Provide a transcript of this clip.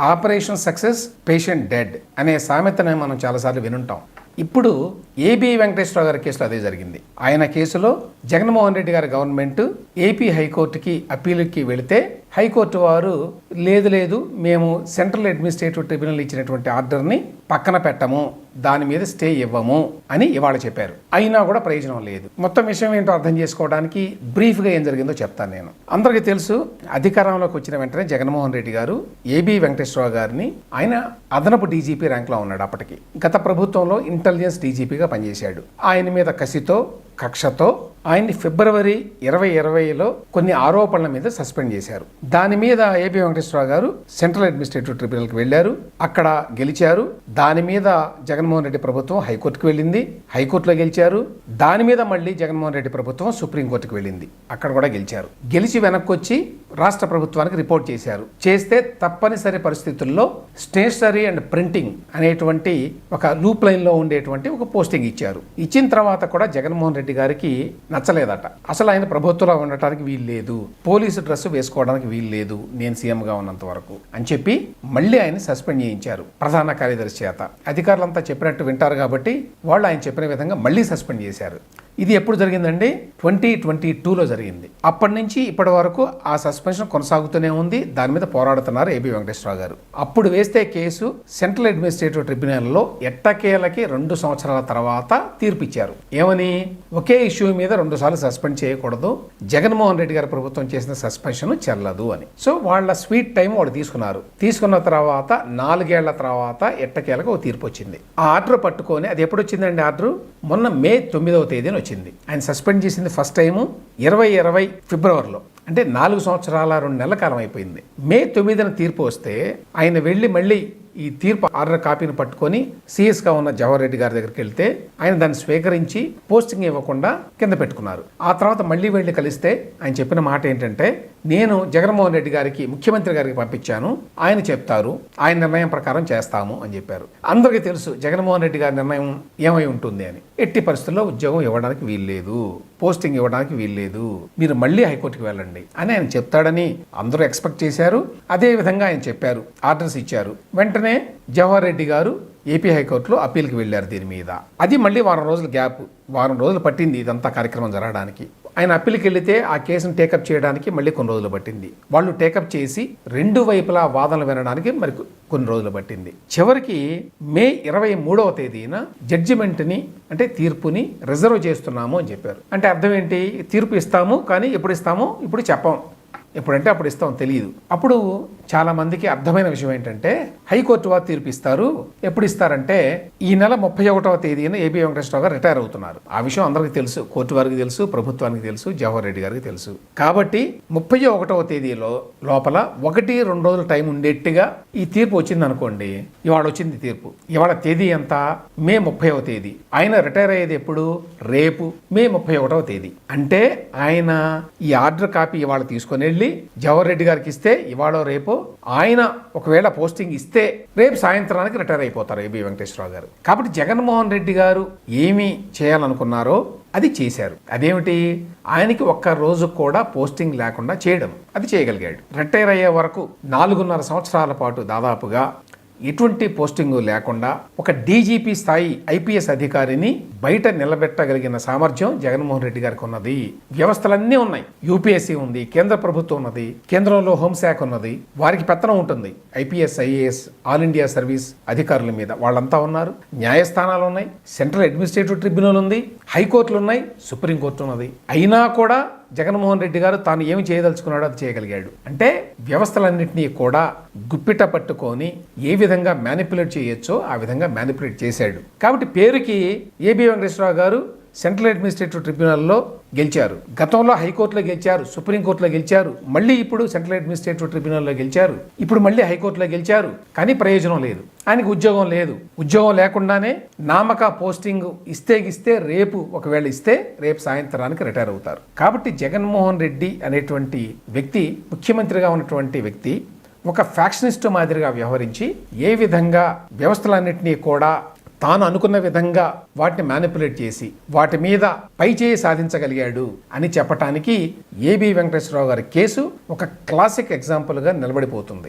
Operation success patient dead అనే సామెతను మనం చాలాసార్లు వినుంటాం. ఇప్పుడు ఏబి వెంకటేశ్వరరావు గారి కేసులో అదే జరిగింది. ఆయన కేసులో జగన్మోహన్ రెడ్డి గారి గవర్నమెంట్ ఏపీ హైకోర్టుకి అప్పీలుకి వెళితే హైకోర్టు వారు లేదు లేదు మేము సెంట్రల్ అడ్మినిస్ట్రేటివ్ ట్రిబ్యునల్ ఇచ్చినటువంటి ఆర్డర్ని పక్కన పెట్టము దాని మీద స్టే ఇవ్వము అని ఇవాళ చెప్పారు. అయినా కూడా ప్రయోజనం లేదు. మొత్తం విషయం ఏంటో అర్థం చేసుకోవడానికి బ్రీఫ్గా ఏం జరిగిందో చెప్తాను నేను. అందరికీ తెలుసు అధికారంలోకి వచ్చిన వెంటనే జగన్మోహన్ రెడ్డి గారు ఏబి వెంకటేశ్వరరావు గారిని ఆయన అదనపు డీజీపీ ర్యాంక్లో ఉన్నాడు అప్పటికి. గత ప్రభుత్వంలో ఇంటెలిజెన్స్ డీజీపీగా పనిచేశాడు. ఆయన మీద కసితో కక్షతో ఆయన్ని ఫిబ్రవరి ఇరవై ఇరవైలో కొన్ని ఆరోపణల మీద సస్పెండ్ చేశారు. దాని మీద ఏపీ వెంకటేశ్వరరావు గారు సెంట్రల్ అడ్మినిస్ట్రేటివ్ ట్రిబ్యునల్కి వెళ్ళారు. అక్కడ గెలిచారు. దాని మీద జగన్మోహన్ రెడ్డి ప్రభుత్వం హైకోర్టుకు వెళ్ళింది. హైకోర్టులో గెలిచారు. దాని మీద మళ్ళీ జగన్మోహన్ రెడ్డి ప్రభుత్వం సుప్రీంకోర్టుకు వెళ్ళింది. అక్కడ కూడా గెలిచారు. గెలిచి వెనక్కి వచ్చి రాష్ట్ర ప్రభుత్వానికి రిపోర్ట్ చేశారు. చేస్తే తప్పనిసరి పరిస్థితుల్లో స్టేషనరీ అండ్ ప్రింటింగ్ అనేటువంటి ఒక లూప్ లైన్లో ఉండేటువంటి ఒక పోస్టింగ్ ఇచ్చారు. ఇచ్చిన తర్వాత కూడా జగన్మోహన్ రెడ్డి గారికి నచ్చలేదట. అసలు ఆయన ప్రభుత్వంలో ఉండటానికి వీలు లేదు. పోలీసు డ్రెస్ వేసుకోవడానికి వీలు లేదు. నేను సీఎంగా ఉన్నంత వరకు అని చెప్పి మళ్ళీ ఆయన సస్పెండ్ చేయించారు ప్రధాన కార్యదర్శి చేత. అధికారులంతా చెప్పినట్టు వింటారు కాబట్టి వాళ్ళు ఆయన చెప్పిన విధంగా మళ్ళీ సస్పెండ్ చేశారు. ఇది ఎప్పుడు జరిగిందండి? ట్వంటీ ట్వంటీ టూలో జరిగింది. అప్పటి నుంచి ఇప్పటి వరకు ఆ సస్పెన్షన్ కొనసాగుతూనే ఉంది. దాని మీద పోరాడుతున్నారు ఏబి వెంకటేశ్వరరావు గారు. అప్పుడు వేస్తే కేసు సెంట్రల్ అడ్మినిస్ట్రేటివ్ ట్రిబ్యునల్లో ఎట్టకేలకి రెండు సంవత్సరాల తర్వాత తీర్పిచ్చారు. ఏమని? ఒకే ఇష్యూ మీద రెండు సార్లు సస్పెండ్ చేయకూడదు. జగన్మోహన్ రెడ్డి గారి ప్రభుత్వం చేసిన సస్పెన్షన్ చెల్లదు అని. సో వాళ్ళ స్వీట్ టైం వాళ్ళు తీసుకున్నారు. తీసుకున్న తర్వాత నాలుగేళ్ళ తర్వాత ఎట్టకేలకు ఒక తీర్పు వచ్చింది ఆ ఆర్డర్ పట్టుకొని అది ఎప్పుడు వచ్చిందండి ఆర్డర్? మొన్న మే తొమ్మిదవ తేదీన వచ్చింది. ఆయన సస్పెండ్ చేసింది ఫస్ట్ టైము ఇరవై ఇరవై ఫిబ్రవరిలో. అంటే నాలుగు సంవత్సరాల రెండు నెలల కాలం అయిపోయింది. మే తొమ్మిదిన తీర్పు వస్తే ఆయన వెళ్ళి మళ్ళీ ఈ తీర్పు ఆర్డర్ కాపీని పట్టుకొని సీఎస్గా ఉన్న జవహర్ రెడ్డి గారి దగ్గరికి వెళ్తే ఆయన దాన్ని స్వీకరించి పోస్టింగ్ ఇవ్వకుండా కింద పెట్టుకున్నారు. ఆ తర్వాత మళ్ళీ వెళ్ళి కలిస్తే ఆయన చెప్పిన మాట ఏంటంటే నేను జగన్మోహన్ రెడ్డి గారికి ముఖ్యమంత్రి గారికి పంపించాను. ఆయన చెప్తారు. ఆయన నిర్ణయం ప్రకారం చేస్తాము అని చెప్పారు. అందరికీ తెలుసు జగన్మోహన్ రెడ్డి గారి నిర్ణయం ఏమై ఉంటుంది అని. ఎట్టి పరిస్థితుల్లో ఉద్యోగం ఇవ్వడానికి వీల్లేదు. పోస్టింగ్ ఇవ్వడానికి వీల్లేదు. మీరు మళ్ళీ హైకోర్టుకి వెళ్ళండి అని ఆయన చెప్తాడని అందరూ ఎక్స్పెక్ట్ చేశారు. అదే విధంగా ఆయన చెప్పారు. ఆర్డర్స్ ఇచ్చారు. వెంటనే జవహర్ రెడ్డి గారు ఏపీ హైకోర్టులో అప్పీల్కి వెళ్ళారు దీని మీద. అది మళ్ళీ వారం రోజుల గ్యాప్ వారం రోజులు పట్టింది ఇదంతా కార్యక్రమం జరగడానికి. ఆయన అప్పీల్కి వెళితే ఆ కేసును టేకప్ చేయడానికి మళ్ళీ కొన్ని రోజులు పట్టింది. వాళ్ళు టేకప్ చేసి రెండు వైపులా వాదనలు వినడానికి మరి కొన్ని రోజులు పట్టింది. చివరికి మే ఇరవై మూడవ తేదీన జడ్జిమెంట్ని అంటే తీర్పుని రిజర్వ్ చేస్తున్నాము అని చెప్పారు. అంటే అర్థం ఏంటి? తీర్పు ఇస్తాము కానీ ఎప్పుడు ఇస్తామో ఇప్పుడు చెప్పం. ఎప్పుడంటే అప్పుడు ఇస్తాం తెలియదు అప్పుడు చాలామందికి అర్థమైన విషయం ఏంటంటే హైకోర్టు వారు తీర్పిస్తారు. ఎప్పుడు ఇస్తారంటే ఈ నెల ముప్పై ఒకటవ తేదీన ఏబి వెంకటేశ్వరరావు గారు రిటైర్ అవుతున్నారు. ఆ విషయం అందరికీ తెలుసు కోర్టు వారికి తెలుసు ప్రభుత్వానికి తెలుసు జవహర్ రెడ్డి గారికి తెలుసు. కాబట్టి ముప్పై ఒకటవ తేదీలో లోపల ఒకటి రెండు రోజుల టైం ఉండేట్టుగా ఈ తీర్పు వచ్చింది అనుకోండి ఇవాళ వచ్చింది తీర్పు. ఇవాళ తేదీ ఎంత? మే ముప్పైవ తేదీ. ఆయన రిటైర్ అయ్యేది ఎప్పుడు? రేపు మే ముప్పై ఒకటవ తేదీ. అంటే ఆయన ఈ ఆర్డర్ కాపీ ఇవాళ తీసుకొని వెళ్ళి జవహర్ రెడ్డి గారికి ఇస్తే ఇవాళ రేపు ఆయన ఒకవేళ పోస్టింగ్ ఇస్తే రేపు సాయంత్రానికి రిటైర్ అయిపోతారు ఏబి వెంకటేశ్వరరావు గారు. కాబట్టి జగన్మోహన్ రెడ్డి గారు ఏమి చేయాలనుకున్నారో అది చేశారు. అదేమిటి? ఆయనకి ఒక్క రోజు కూడా పోస్టింగ్ లేకుండా చేయడం. అది చేయగలిగాడు. రిటైర్ అయ్యే వరకు నాలుగున్నర సంవత్సరాల పాటు దాదాపుగా ఎటువంటి పోస్టింగ్ లేకుండా ఒక డీజీపీ స్థాయి ఐపీఎస్ అధికారిని బయట నిలబెట్టగలిగిన సామర్థ్యం జగన్మోహన్ రెడ్డి గారికి ఉన్నది. వ్యవస్థలన్నీ ఉన్నాయి. యూపీఎస్సీ ఉంది కేంద్ర ప్రభుత్వం ఉన్నది కేంద్రంలో హోంశాఖ ఉన్నది వారికి పెత్తనం ఉంటుంది. IPS IAS all India service అధికారుల మీద వాళ్ళంతా ఉన్నారు. న్యాయస్థానాలు ఉన్నాయి సెంట్రల్ అడ్మినిస్ట్రేటివ్ ట్రిబ్యునల్ ఉంది హైకోర్టులు ఉన్నాయి సుప్రీంకోర్టు ఉన్నది. అయినా కూడా జగన్మోహన్ రెడ్డి గారు తాను ఏమి చేయదలుచుకున్నాడో అది చేయగలిగాడు. అంటే వ్యవస్థలన్నింటినీ కూడా గుప్పిట పట్టుకొని ఏ విధంగా మ్యానిపులేట్ చేయొచ్చో ఆ విధంగా మ్యానిపులేట్ చేశాడు. కాబట్టి పేరుకి ఏబీ వెంకటేశ్వరరావు గారు సెంట్రల్ అడ్మినిస్ట్రేటివ్ ట్రిబ్యునల్లో గెలిచారు. గతంలో హైకోర్టులో గెలిచారు సుప్రీంకోర్టులో గెలిచారు మళ్ళీ ఇప్పుడు సెంట్రల్ అడ్మినిస్ట్రేటివ్ ట్రిబ్యునల్లో గెలిచారు ఇప్పుడు మళ్ళీ హైకోర్టులో గెలిచారు కానీ ప్రయోజనం లేదు. ఆయనకు ఉద్యోగం లేదు. ఉద్యోగం లేకుండానే నామక పోస్టింగ్ ఇస్తే ఇస్తే రేపు ఒకవేళ ఇస్తే రేపు సాయంత్రానికి రిటైర్ అవుతారు. కాబట్టి జగన్మోహన్ రెడ్డి అనేటువంటి వ్యక్తి ముఖ్యమంత్రిగా ఉన్నటువంటి వ్యక్తి ఒక ఫ్యాక్షనిస్ట్ మాదిరిగా వ్యవహరించి ఏ విధంగా వ్యవస్థలన్నింటినీ కూడా తాను అనుకున్న విధంగా వాటిని మ్యానిపులేట్ చేసి వాటి మీద పై చేయి సాధించగలిగాడు అని చెప్పటానికి ఏబి వెంకటేశ్వరరావు గారి కేసు ఒక క్లాసిక్ ఎగ్జాంపుల్గా నిలబడిపోతుంది.